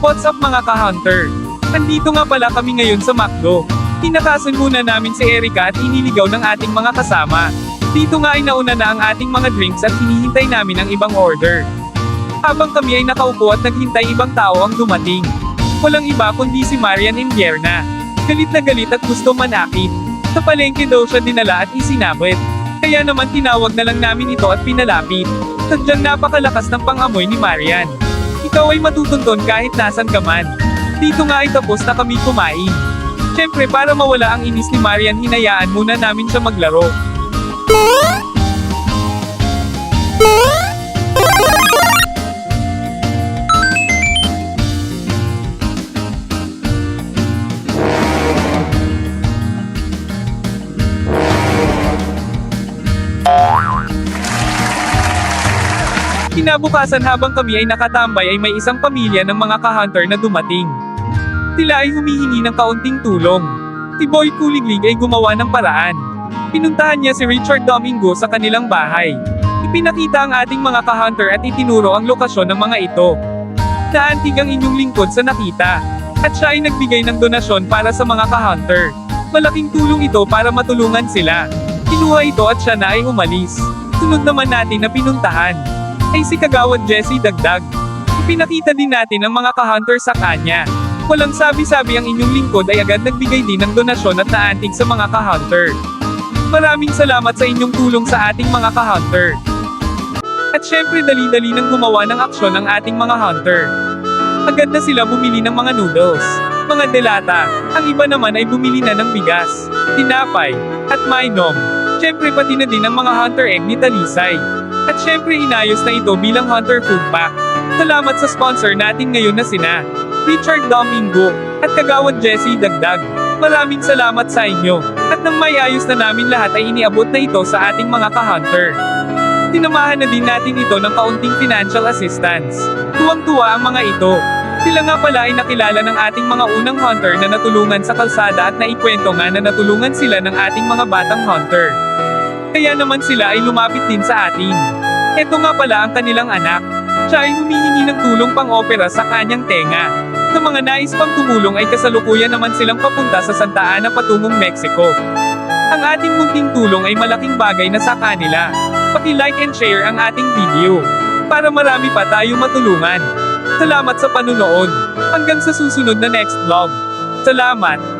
What's up mga ka-hunter? Nandito nga pala kami ngayon sa McDo. Tinakasan muna namin si Erica at iniligaw ng ating mga kasama. Dito nga ay nauna na ang ating mga drinks at hinihintay namin ang ibang order. Habang kami ay nakaupo at naghintay ibang tao ang dumating. Walang iba kundi si Marian Invierna. Galit na galit at gusto manakit. Sa palengke daw siya dinala at isinabit. Kaya naman tinawag na lang namin ito at pinalapit. Sadyang napakalakas ng pangamoy ni Marian. Ikaw ay matutunton kahit nasan ka man. Dito nga ay tapos na kami kumain. Siyempre para mawala ang inis ni Marian hinayaan muna namin siya maglaro. Kinabukasan habang kami ay nakatambay ay may isang pamilya ng mga ka-hunter na dumating. Sila ay humihingi ng kaunting tulong. Si Boy Kuliglig ay gumawa ng paraan. Pinuntahan niya si Richard Domingo sa kanilang bahay. Ipinakita ang ating mga ka-hunter at itinuro ang lokasyon ng mga ito. Naantig ang inyong lingkod sa nakita. At siya ay nagbigay ng donasyon para sa mga ka-hunter. Malaking tulong ito para matulungan sila. Kinuha ito at siya na ay umalis. Sunod naman natin na pinuntahan ay si Kagawad Jesse Dagdag. Ipinakita din natin ang mga ka-hunter sa kanya. Walang sabi-sabi ang inyong lingkod ay agad nagbigay din ng donasyon at naantig sa mga ka-hunter. Maraming salamat sa inyong tulong sa ating mga ka-hunter. At syempre dali-dali nang gumawa ng aksyon ang ating mga hunter. Agad na sila bumili ng mga noodles, mga delata, ang iba naman ay bumili na ng bigas, tinapay, at mainom. Syempre pati na din ang mga hunter egg ni Talisay. At syempre inayos na ito bilang Hunter Food Pack. Salamat sa sponsor natin ngayon na sina Richard Domingo at Kagawad Jesse Dagdag. Maraming salamat sa inyo. At nang may ayos na namin lahat ay iniabot na ito sa ating mga ka-hunter. Tinamahan na din natin ito ng kaunting financial assistance. Tuwang-tuwa ang mga ito. Sila nga pala ay nakilala ng ating mga unang hunter na natulungan sa kalsada at naikwento nga na natulungan sila ng ating mga batang hunter. Kaya naman sila ay lumapit din sa atin. Ito nga pala ang kanilang anak. Siya ay humihingi ng tulong pang opera sa kanyang tenga. Sa mga nais pang tumulong ay kasalukuyan naman silang papunta sa Santa Ana patungong Mexico. Ang ating munting tulong ay malaking bagay na sa kanila. Paki-like and share ang ating video. Para marami pa tayo matulungan. Salamat sa panunood. Hanggang sa susunod na next vlog. Salamat!